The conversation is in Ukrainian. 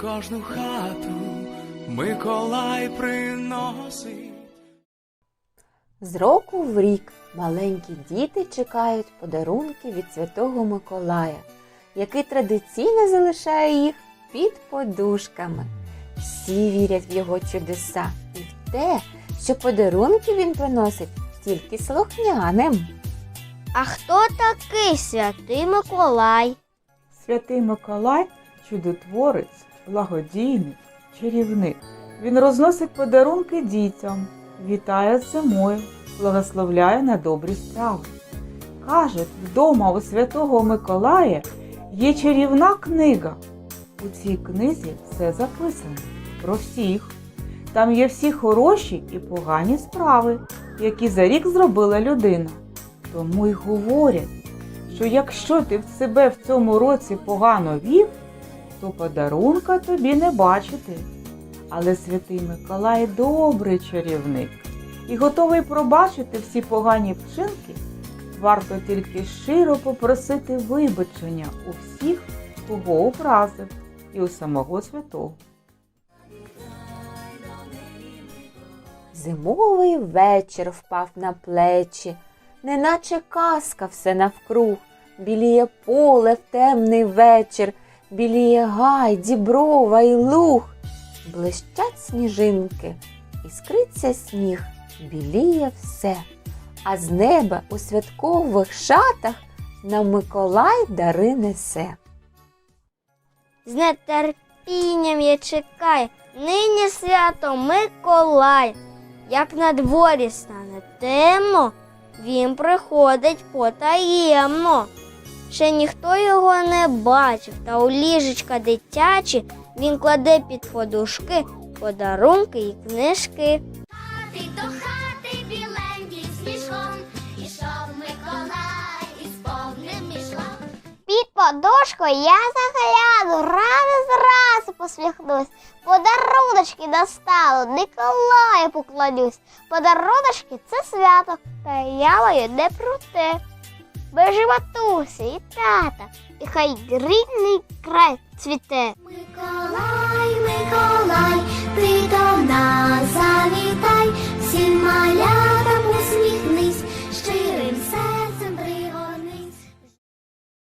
кожну хату Миколай приносить. З року в рік маленькі діти чекають подарунки від Святого Миколая, який традиційно залишає їх під подушками. Всі вірять в його чудеса і в те, що подарунки він приносить тільки слухняним. А хто такий святий Миколай? Святий Миколай чудотворець, благодійник, чарівник. Він розносить подарунки дітям, вітає зимою, благословляє на добрі справи. Кажуть, вдома у святого Миколая є чарівна книга. У цій книзі все записано про всіх. Там є всі хороші і погані справи, які за рік зробила людина. Тому й говорять, що якщо ти в себе в цьому році погано вів, то подарунка тобі не бачити. Але святий Миколай добрий чарівник і готовий пробачити всі погані вчинки. Варто тільки щиро попросити вибачення у всіх, кого образив, і у самого святого. Зимовий вечір впав на плечі, неначе казка все навкруг. Біліє поле в темний вечір, біліє гай, діброва й луг. Блищать сніжинки, іскриться сніг, біліє все. А з неба у святкових шатах нам Миколай дари несе. З нетерпінням я чекаю, нині свято Миколай. Як на дворі стане темно, він приходить потаємно. Ще ніхто його не бачив, та у ліжечка дитячі він кладе під подушки подарунки і книжки. Хати до хати біленький з мішком, ішов Миколай із повним мішком. Під подушкою я загляну, рано зразу посміхнусь. Подаруночки достану, Николаю поклонюсь. Подаруночки це свято, та я маю не про те. Бережи матуся і тата, і хай рідний край цвіте. Миколай, Миколай.